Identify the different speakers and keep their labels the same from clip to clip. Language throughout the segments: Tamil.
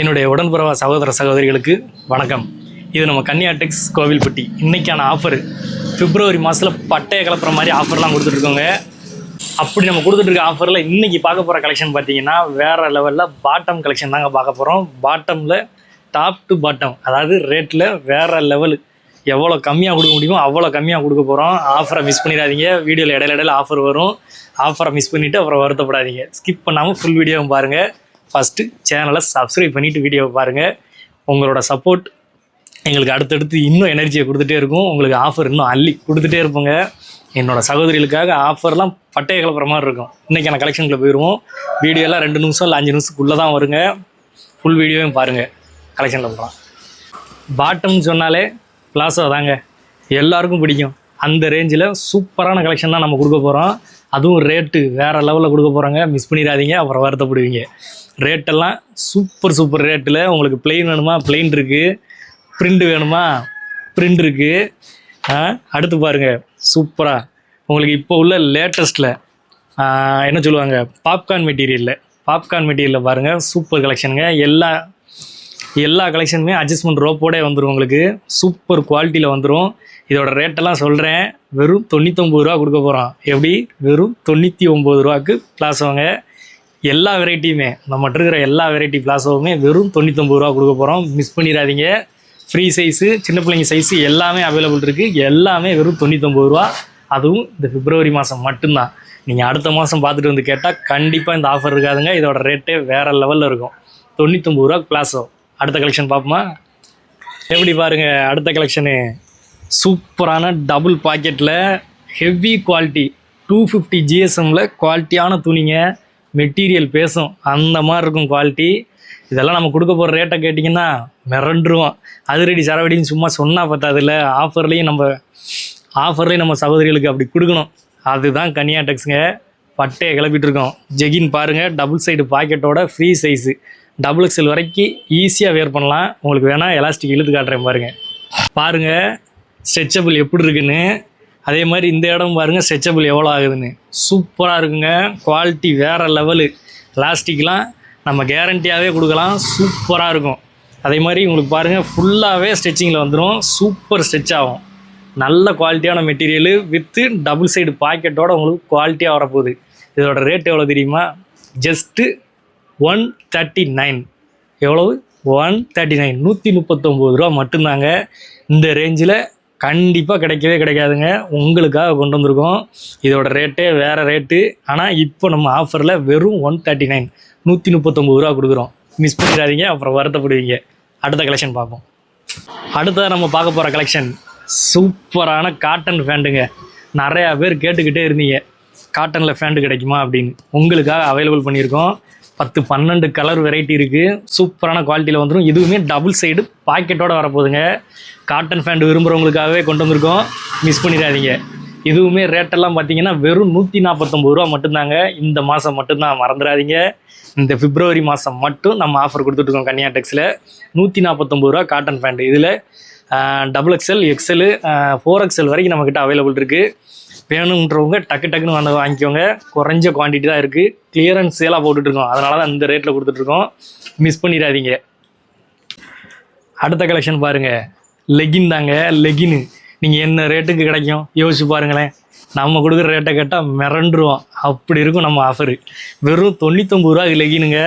Speaker 1: என்னுடைய உடன்பிறவா சகோதர சகோதரிகளுக்கு வணக்கம். இது நம்ம கன்னியா டெக்ஸ் கோவில்பட்டி. இன்றைக்கான ஆஃபர் பிப்ரவரி மாதத்தில் பட்டையை கலப்புற மாதிரி ஆஃபர்லாம் கொடுத்துட்ருக்கோங்க. அப்படி நம்ம கொடுத்துட்ருக்க ஆஃபரில் இன்றைக்கி பார்க்க போகிற கலெக்ஷன் பார்த்தீங்கன்னா வேறு லெவலில் பாட்டம் கலெக்ஷன் தாங்க பார்க்க போகிறோம் பாட்டமில் டாப் டு பாட்டம் அதாவது ரேட்டில் வேறு லெவலு எவ்வளோ கம்மியாக கொடுக்க முடியுமோ அவ்வளோ கம்மியாக கொடுக்க போகிறோம் ஆஃபரை மிஸ் பண்ணிடாதீங்க. வீடியோவில் இடையில இடையில ஆஃபர் வரும். ஆஃபரை மிஸ் பண்ணிவிட்டு அப்புறம் வருத்தப்படாதீங்க. ஸ்கிப் பண்ணாமல் ஃபுல் வீடியோவும் பாருங்கள் ஃபஸ்ட்டு சேனலை சப்ஸ்கிரைப் பண்ணிவிட்டு வீடியோவை பாருங்கள் உங்களோட சப்போர்ட் எங்களுக்கு அடுத்தடுத்து இன்னும் எனர்ஜியை கொடுத்துட்டே இருக்கும். உங்களுக்கு ஆஃபர் இன்னும் அள்ளி கொடுத்துட்டே இருப்போங்க. என்னோடய சகோதரிகளுக்காக ஆஃபர்லாம் பட்டைய கிளப்புற மாதிரி இருக்கும். இன்றைக்கான கலெக்ஷனுக்குள்ள போயிடுவோம் வீடியோலாம் ரெண்டு நிமிஷம் இல்லை அஞ்சு நிமிஷத்துக்குள்ளே தான் வருங்க. ஃபுல் வீடியோவையும் பாருங்கள் கலெக்ஷனில் போகலாம் பாட்டம்னு சொன்னாலே பிளாசோ தாங்க. எல்லாருக்கும் பிடிக்கும். அந்த ரேஞ்சில் சூப்பரான கலெக்ஷன் தான் நம்ம கொடுக்க போகிறோம் அதுவும் ரேட்டு வேறு லெவலில் கொடுக்க போகிறாங்க மிஸ் பண்ணிடாதீங்க அப்புறம் வருத்தப்படுவீங்க. ரேட்டெல்லாம் சூப்பர் சூப்பர் ரேட்டில் உங்களுக்கு பிளெயின் வேணுமா? பிளெயின் இருக்குது பிரிண்ட் வேணுமா? பிரிண்ட் இருக்குது அடுத்து பாருங்கள் சூப்பராக உங்களுக்கு இப்போ உள்ள லேட்டஸ்ட்டில் என்ன சொல்லுவாங்க? பாப்கார்ன் மெட்டீரியலில் பாப்கார்ன் மெட்டீரியலில் பாருங்கள் சூப்பர் கலெக்ஷனுங்க எல்லா எல்லா கலெக்ஷனுமே அட்ஜஸ்ட்மெண்ட் ரோப்போடே வந்துடும் உங்களுக்கு. சூப்பர் குவாலிட்டியில் வந்துடும் இதோட ரேட்டெல்லாம் சொல்கிறேன் வெறும் தொண்ணூத்தொம்பது ரூபா கொடுக்க போகிறோம் எப்படி? வெறும் தொண்ணூற்றி ஒம்பது ரூபாக்கு பிளாசோங்க எல்லா வெரைட்டியுமே நம்மகிட்ட இருக்கிற எல்லா வெரைட்டி பிளாசோவுமே வெறும் தொண்ணூத்தொம்பது ரூபா கொடுக்க போகிறோம் மிஸ் பண்ணிடாதீங்க. ஃப்ரீ சைஸு சின்ன பிள்ளைங்க சைஸு எல்லாமே அவைலபிள் இருக்குது எல்லாமே வெறும் தொண்ணூத்தொம்பது ரூபா. அதுவும் இந்த பிப்ரவரி மாதம் மட்டும்தான். நீங்கள் அடுத்த மாதம் பார்த்துட்டு வந்து கேட்டால் கண்டிப்பாக இந்த ஆஃபர் இருக்காதுங்க. இதோட ரேட்டே வேறு லெவலில் இருக்கும். தொண்ணூத்தொம்பது ரூபா பிளாஸோ அடுத்த கலெக்ஷன் பார்ப்போமா? எப்படி பாருங்க அடுத்த கலெக்ஷனு சூப்பரான டபுள் பாக்கெட்டில் ஹெவி குவாலிட்டி டூ ஃபிஃப்டி ஜிஎஸ்எம்மில் குவாலிட்டியான துணிங்க மெட்டீரியல் பேசும். அந்த மாதிரி இருக்கும் குவாலிட்டி இதெல்லாம் நம்ம கொடுக்க போகிற ரேட்டை கேட்டிங்கன்னா மிரண்டுருவோம் அதிரடி சரவடின்னு சும்மா சொன்னால் பத்தாதுல்ல ஆஃபர்லேயும் நம்ம ஆஃபர்லேயும் நம்ம சகோதரிகளுக்கு அப்படி கொடுக்கணும். அதுதான் கன்னியா டெக்ஸுங்க பட்டையை கிளப்பிட்டுருக்கோம் ஜெகின் பாருங்கள் டபுள் சைடு பாக்கெட்டோட ஃப்ரீ சைஸு டபுள் எக்ஸல் வரைக்கும் ஈஸியாக வேர் பண்ணலாம். உங்களுக்கு வேணால் எலாஸ்டிக் இழுத்து காட்டுறேன் பாருங்கள் பாருங்கள் ஸ்ட்ரெச்சபிள் எப்படி இருக்குன்னு. அதே மாதிரி இந்த இடம் பாருங்கள் ஸ்ட்ரெச்சபிள் எவ்வளோ ஆகுதுன்னு. சூப்பராக இருக்குங்க. குவாலிட்டி வேறு லெவலு எலாஸ்டிக்லாம் நம்ம கேரண்டியாகவே கொடுக்கலாம். சூப்பராக இருக்கும். அதே மாதிரி உங்களுக்கு பாருங்கள் ஃபுல்லாகவே ஸ்ட்ரெச்சிங்கில் வந்துடும் சூப்பர் ஸ்ட்ரெச் ஆகும். நல்ல குவாலிட்டியான மெட்டீரியலு வித்து டபுள் சைடு பாக்கெட்டோட உங்களுக்கு குவாலிட்டியாக வரப்போகுது. இதோட ரேட் எவ்வளோ தெரியுமா? ஜஸ்ட்டு ஒன் தேர்ட்டி நைன் எவ்வளவு? ஒன் தேர்ட்டி நைன் நூற்றி முப்பத்தொம்போது ரூபா மட்டும்தாங்க. இந்த ரேஞ்சில் கண்டிப்பாக கிடைக்கவே கிடைக்காதுங்க. உங்களுக்காக கொண்டு வந்திருக்கோம். இதோட ரேட்டே வேறு ரேட்டு ஆனால் இப்போ நம்ம ஆஃபரில் வெறும் ஒன் தேர்ட்டி நைன் நூற்றி முப்பத்தொம்போது ரூபா கொடுக்குறோம். மிஸ் பண்ணிடாதீங்க. அப்புறம் வருத்தப்படுவீங்க. அடுத்த கலெக்ஷன் பார்ப்போம். அடுத்ததாக நம்ம பார்க்க போகிற கலெக்ஷன் சூப்பரான காட்டன் ஃபேண்டுங்க நிறையா பேர் கேட்டுக்கிட்டே இருந்தீங்க. காட்டனில் ஃபேண்டு கிடைக்குமா அப்படின்னு. உங்களுக்காக அவைலபிள் பண்ணியிருக்கோம். பத்து பன்னெண்டு கலர் வெரைட்டி இருக்குது சூப்பரான குவாலிட்டியில் வந்துடும் இதுவுமே டபுள் சைடு பாக்கெட்டோடு வரப்போகுதுங்க. காட்டன் ஃபேண்ட் விரும்புகிறவங்களுக்காகவே கொண்டு வந்திருக்கோம். மிஸ் பண்ணிடாதீங்க. இதுவுமே ரேட்டெல்லாம் பார்த்தீங்கன்னா வெறும் நூற்றி நாற்பத்தொம்பது ரூபா மட்டும்தாங்க. இந்த மாதம் மட்டும்தான் மறந்துடாதீங்க. இந்த பிப்ரவரி மாதம் மட்டும் நம்ம ஆஃபர் கொடுத்துட்ருக்கோம் கன்னியாடெக்ஸில் நூற்றி நாற்பத்தொம்பது ரூபா காட்டன் ஃபேண்ட் இதில் double XL XL four XL வரைக்கும் நம்மக்கிட்ட அவைலபிள் இருக்குது வேணுன்றவங்க டக்கு டக்குன்னு வந்து வாங்கிக்கோங்க. குறைஞ்ச குவான்டிட்டி தான் இருக்குது கிளியரன்ஸ் சேலாக போட்டுட்ருக்கோம். அதனால தான் இந்த ரேட்டில் கொடுத்துட்ருக்கோம். மிஸ் பண்ணிடாதீங்க. அடுத்த கலெக்ஷன் பாருங்கள் லெகின் தாங்க. லெகின்னு நீங்கள் என்ன ரேட்டுக்கு கிடைக்கும்? யோசிச்சு பாருங்களேன். நம்ம கொடுக்குற ரேட்டை கேட்டால் மிரண்டுருவோம். அப்படி இருக்கும் நம்ம ஆஃபரு வெறும் தொண்ணூத்தொம்பது ரூபா லெகினுங்க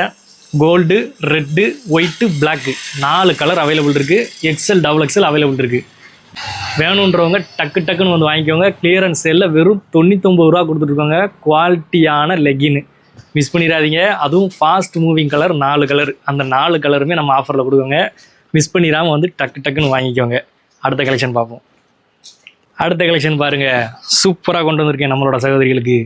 Speaker 1: கோல்டு ரெட்டு ஒயிட்டு பிளாக்கு நாலு கலர் அவைலபிள் இருக்குது எக்ஸல் டபுள் எக்ஸல் அவைலபிள் இருக்குது வேணுன்றவங்க டக்கு டக்குன்னு வந்து வாங்கிக்கோங்க. கிளியரன்ஸ் சேலில் வெறும் தொண்ணூத்தொம்பது ரூபா கொடுத்துட்ருக்காங்க குவாலிட்டியான லெகின்னு மிஸ் பண்ணிடாதீங்க. அதுவும் ஃபாஸ்ட் மூவிங் கலர் நாலு கலர் அந்த நாலு கலருமே நம்ம ஆஃபரில் கொடுக்குங்க. மிஸ் பண்ணிடாமல் வந்து டக்கு டக்குன்னு வாங்கிக்கோங்க. அடுத்த கலெக்ஷன் பார்ப்போம். அடுத்த கலெக்ஷன் பாருங்கள் சூப்பராக கொண்டு வந்திருக்கேன் நம்மளோட சகோதரிகளுக்கு.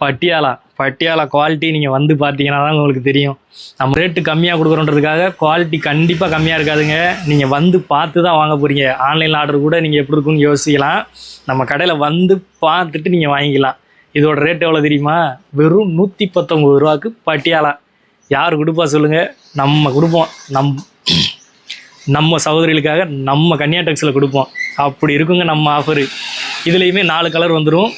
Speaker 1: பட்டியாலா. பட்டியாலா குவாலிட்டி நீங்கள் வந்து பார்த்தீங்கன்னா தான் உங்களுக்கு தெரியும். நம்ம ரேட்டு கம்மியாக கொடுக்குறோன்றதுக்காக குவாலிட்டி கண்டிப்பாக கம்மியாக இருக்காதுங்க. நீங்கள் வந்து பார்த்து தான் வாங்க போகிறீங்க ஆன்லைன் ஆர்டர் கூட நீங்கள் எப்படி இருக்குன்னு யோசிக்கலாம். நம்ம கடையில் வந்து பார்த்துட்டு நீங்கள் வாங்கிக்கலாம். இதோட ரேட் எவ்வளோ தெரியுமா? வெறும் நூற்றி பத்தொம்பது ரூபாக்கு பட்டியாலா. யார் கொடுப்பா சொல்லுங்கள் நம்ம கொடுப்போம். நம் நம்ம சகோதரிகளுக்காக நம்ம கன்னியா டெக்ஸில் கொடுப்போம். அப்படி இருக்குங்க நம்ம ஆஃபரு இதுலேயுமே நாலு கலர் வந்துடும்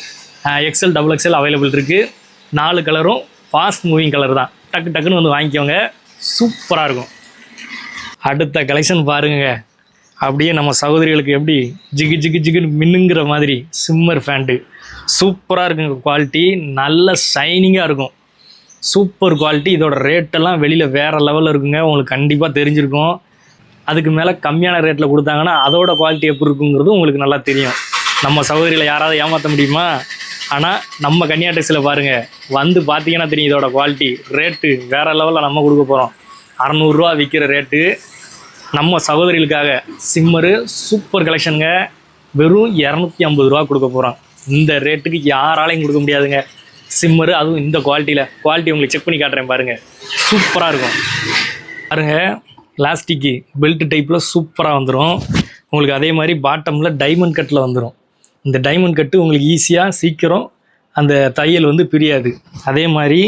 Speaker 1: எக்ஸல் டபுள் எக்ஸல் அவைலபிள் இருக்குது நாலு கலரும் ஃபாஸ்ட் மூவிங் கலர் தான். டக்கு டக்குன்னு வந்து வாங்கிக்கோங்க. சூப்பராக இருக்கும். அடுத்த கலெக்ஷன் பாருங்க. அப்படியே நம்ம சகோதரிகளுக்கு எப்படி ஜிகு ஜிகு ஜிகுன்னு மின்னுங்கிற மாதிரி சிம்மர் ஃபேண்ட்டு சூப்பராக இருக்குங்க குவாலிட்டி நல்ல ஷைனிங்காக இருக்கும். சூப்பர் குவாலிட்டி இதோட ரேட்டெல்லாம் வெளியில் வேறு லெவலில் இருக்குங்க. உங்களுக்கு கண்டிப்பாக தெரிஞ்சிருக்கும். அதுக்கு மேலே கம்மியான ரேட்டில் கொடுத்தாங்கன்னா அதோட குவாலிட்டி எப்படி இருக்குங்கிறது உங்களுக்கு நல்லா தெரியும். நம்ம சகோதரியில் யாராவது ஏமாற்ற முடியுமா? ஆனால் நம்ம கன்னியாடெக்ஸில் பாருங்கள் வந்து பார்த்தீங்கன்னா தெரியும் இதோட குவாலிட்டி ரேட்டு வேறு லெவலில் நம்ம கொடுக்க போகிறோம் அறநூறுரூவா விற்கிற ரேட்டு நம்ம சகோதரிகளுக்காக சிம்மரு சூப்பர் கலெக்ஷனுங்க வெறும் இரநூத்தி ஐம்பது ரூபா கொடுக்க போகிறோம் இந்த ரேட்டுக்கு யாராலையும் கொடுக்க முடியாதுங்க. சிம்மரு அதுவும் இந்த குவாலிட்டியில் குவாலிட்டி உங்களுக்கு செக் பண்ணி காட்டுறேன் பாருங்கள் சூப்பராக இருக்கும். பாருங்கள் பிளாஸ்டிக்கு பெல்ட் டைப்பில் சூப்பராக வந்துடும் உங்களுக்கு அதே மாதிரி பாட்டமில் டைமண்ட் கட்டில் வந்துடும் இந்த டைமண்ட் கட்டு உங்களுக்கு ஈஸியாக சீக்கிரம் அந்த தையல் வந்து பிரியாது. அதே மாதிரி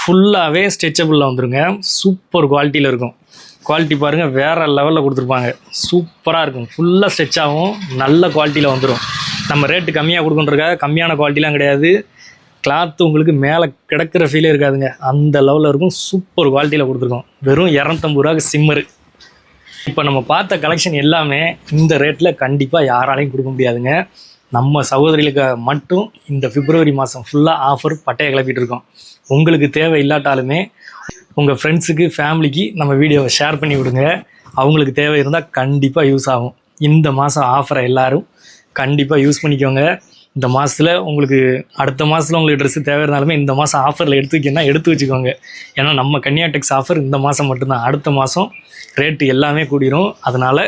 Speaker 1: ஃபுல்லாகவே ஸ்ட்ரெச்சபிளில் வந்துருங்க. சூப்பர் குவாலிட்டியில் இருக்கும். குவாலிட்டி பாருங்கள் வேறு லெவலில் கொடுத்துருப்பாங்க. சூப்பராக இருக்கும். ஃபுல்லாக ஸ்ட்ரெச் ஆகும். நல்ல குவாலிட்டியில் வந்துடும் நம்ம ரேட்டு கம்மியாக கொடுக்குன்றதுக்காக கம்மியான குவாலிட்டிலாம் கிடையாது. கிளாத்து உங்களுக்கு மேலே கிடக்கிற ஃபீலே இருக்காதுங்க. அந்த லெவலில் இருக்கும். சூப்பர் குவாலிட்டியில் கொடுத்துருக்கோம். வெறும் இரநூத்தம்பது ரூபாய்க்கு சிம்மரு இப்போ நம்ம பார்த்த கலெக்ஷன் எல்லாமே இந்த ரேட்டில் கண்டிப்பாக யாராலையும் கொடுக்க முடியாதுங்க. நம்ம சகோதரிகளுக்கு மட்டும் இந்த பிப்ரவரி மாதம் ஃபுல்லாக ஆஃபர் பட்டையை கிளப்பிட்டு இருக்கோம். உங்களுக்கு தேவை இல்லாட்டாலுமே உங்கள் ஃப்ரெண்ட்ஸுக்கு ஃபேமிலிக்கு நம்ம வீடியோவை ஷேர் பண்ணி விடுங்க. அவங்களுக்கு தேவை இருந்தால் கண்டிப்பாக யூஸ் ஆகும். இந்த மாதம் ஆஃபரை எல்லோரும் கண்டிப்பாக யூஸ் பண்ணிக்கோங்க. இந்த மாதத்தில் உங்களுக்கு அடுத்த மாதத்தில் உங்களுக்கு ட்ரெஸ்ஸு தேவை இருந்தாலுமே இந்த மாதம் ஆஃபரில் எடுத்து வைக்கணும்னா எடுத்து வச்சுக்கோங்க. ஏன்னா நம்ம கன்னியாடெக்ஸ் ஆஃபர் இந்த மாதம் மட்டும்தான். அடுத்த மாதம் ரேட்டு எல்லாமே கூடிரும். அதனால்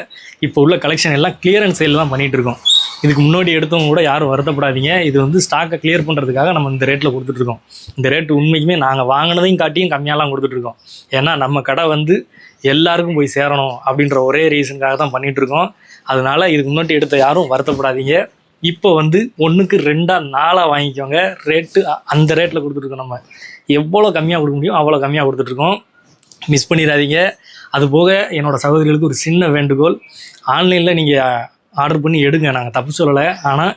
Speaker 1: இப்போ உள்ள கலெக்ஷன் எல்லாம் கிளியரன்ஸ் சேல் தான் பண்ணிகிட்ருக்கோம் இதுக்கு முன்னாடி எடுத்தவங்க கூட யாரும் வருத்தப்படாதீங்க. இது வந்து ஸ்டாக்கை கிளியர் பண்ணுறதுக்காக நம்ம இந்த ரேட்டில் கொடுத்துட்ருக்கோம் இந்த ரேட்டு உண்மைக்குமே நாங்கள் வாங்கினதையும் காட்டியும் கம்மியாலாம் கொடுத்துட்ருக்கோம் ஏன்னா நம்ம கடை வந்து எல்லாருக்கும் போய் சேரணும் அப்படின்ற ஒரே ரீசனுக்காக தான் பண்ணிகிட்ருக்கோம் அதனால் இதுக்கு முன்னாடி எடுத்த யாரும் வருத்தப்படாதீங்க. இப்போ வந்து ஒன்றுக்கு ரெண்டாக நாலாக வாங்கிக்கோங்க. ரேட்டு அந்த ரேட்டில் கொடுத்துட்ருக்கோம் நம்ம. எவ்வளோ கம்மியாக கொடுக்க முடியும் அவ்வளோ கம்மியாக கொடுத்துட்ருக்கோம் மிஸ் பண்ணிடாதீங்க. அது போக என்னோட சகோதரிகளுக்கு ஒரு சின்ன வேண்டுகோள். ஆன்லைனில் நீங்கள் ஆர்டர் பண்ணி எடுங்க. நாங்கள் தப்பு சொல்லலை. ஆனால்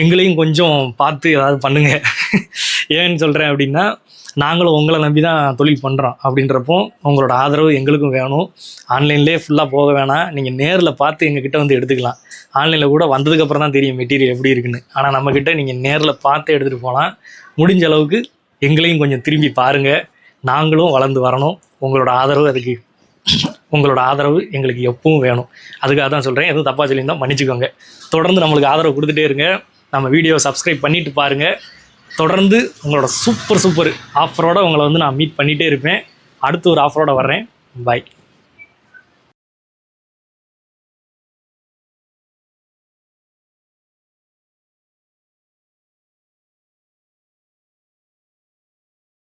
Speaker 1: எங்களையும் கொஞ்சம் பார்த்து ஏதாவது பண்ணுங்கள் ஏன்னு சொல்கிறேன் அப்படின்னா நாங்களும் உங்களை நம்பி தான் தொழில் பண்ணுறோம் அப்படின்றப்போ உங்களோட ஆதரவு எங்களுக்கும் வேணும். ஆன்லைன்லேயே ஃபுல்லாக போக வேணாம். நீங்கள் நேரில் பார்த்து எங்ககிட்ட வந்து எடுத்துக்கலாம். ஆன்லைனில் கூட வந்ததுக்கப்புறம் தான் தெரியும் மெட்டீரியல் எப்படி இருக்குன்னு. ஆனால் நம்மக்கிட்ட நீங்கள் நேரில் பார்த்து எடுத்துகிட்டு போகலாம் முடிஞ்ச அளவுக்கு எங்களையும் கொஞ்சம் திரும்பி பாருங்கள் நாங்களும் வளர்ந்து வரணும். உங்களோட ஆதரவு அதுக்கு உங்களோட ஆதரவு எங்களுக்கு எப்பவும் வேணும். அதுக்காக தான் சொல்கிறேன் எதுவும் தப்பாக சொல்லியிருந்தோம் மன்னிச்சுக்கோங்க. தொடர்ந்து நம்மளுக்கு ஆதரவு கொடுத்துட்டே இருங்க. நம்ம வீடியோ சப்ஸ்கிரைப் பண்ணிவிட்டு பாருங்கள் தொடர்ந்து உங்களோட சூப்பர் சூப்பர் ஆஃபரோடு உங்களை வந்து நான் மீட் பண்ணிகிட்டே இருப்பேன். அடுத்து ஒரு ஆஃபரோடு வர்றேன். பாய்